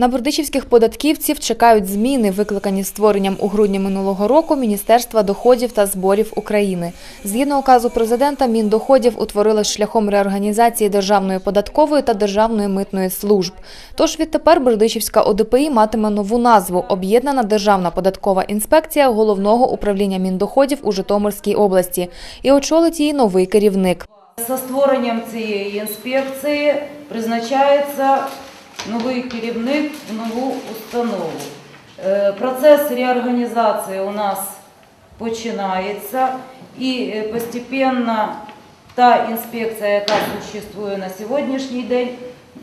На бердичівських податківців чекають зміни, викликані створенням у грудні минулого року Міністерства доходів та зборів України. Згідно указу президента, Міндоходів утворили шляхом реорганізації Державної податкової та Державної митної служб. Тож відтепер Бердичівська ОДПІ матиме нову назву – Об'єднана Державна податкова інспекція Головного управління Міндоходів у Житомирській області. І очолить її новий керівник. За створенням цієї інспекції призначається новий керівник в нову установу. Е, Процес реорганізації у нас починається і е, постепенно та інспекція, яка существує на сьогоднішній день,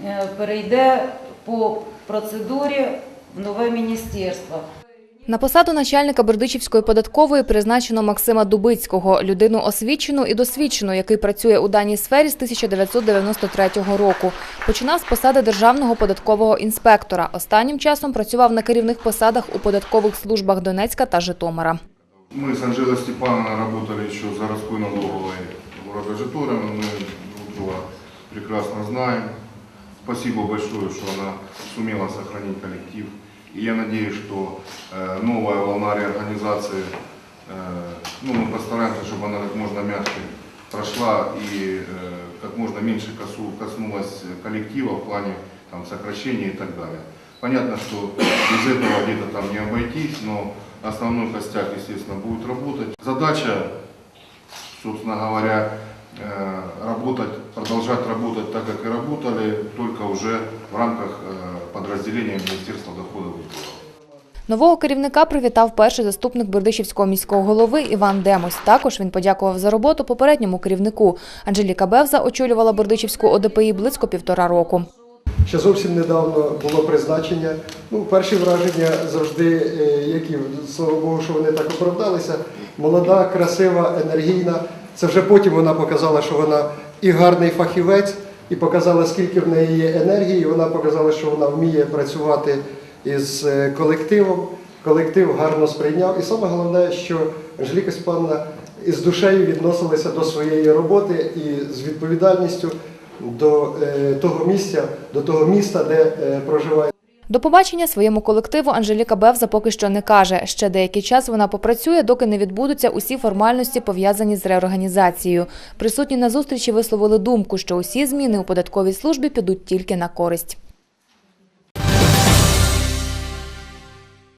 е, перейде по процедурі в нове міністерство. На посаду начальника Бердичівської податкової призначено Максима Дубицького, людину освічену і досвідчену, який працює у даній сфері з 1993 року. Починав з посади державного податкового інспектора. Останнім часом працював на керівних посадах у податкових службах Донецька та Житомира. Мы с Анжелой Степановной работали еще за городской налоговой города Житомира. Мы друг друга прекрасно знаем. Спасибо большое, что она сумела сохранить коллектив. И я надеюсь, что э, новая волна реорганизации, э, ну, мы постараемся, чтобы она как можно мягче прошла и э, как можно меньше косу- коснулась коллектива в плане там, сокращения и так далее. Понятно, что без этого где-то там не обойтись, но основной костяк, естественно, будет работать. Задача, собственно говоря, э, работать, продолжать работать так, как и работали, только уже в рамках подразделения Министерства доходов и сборов. Нового керівника привітав перший заступник Бердичівського міського голови Іван Демось. Також він подякував за роботу попередньому керівнику. Анжеліка Бевза очолювала Бердичівську ОДПІ близько півтора року. Ще зовсім недавно було призначення. Ну, перші враження завжди, е, які, слава Богу, що вони так оправдалися. Молода, красива, енергійна. Це вже потім вона показала, що вона і гарний фахівець, і показала, скільки в неї є енергії. Вона показала, що вона вміє працювати із е, колективом. Колектив гарно сприйняв. І саме головне, що Анжеліка Степановна із душею відносилася до своєї роботи і з відповідальністю до е, того місця, до того міста, де е, проживає. До побачення своєму колективу Анжеліка Бевза поки що не каже. Ще деякий час вона попрацює, доки не відбудуться усі формальності, пов'язані з реорганізацією. Присутні на зустрічі висловили думку, що усі зміни у податковій службі підуть тільки на користь.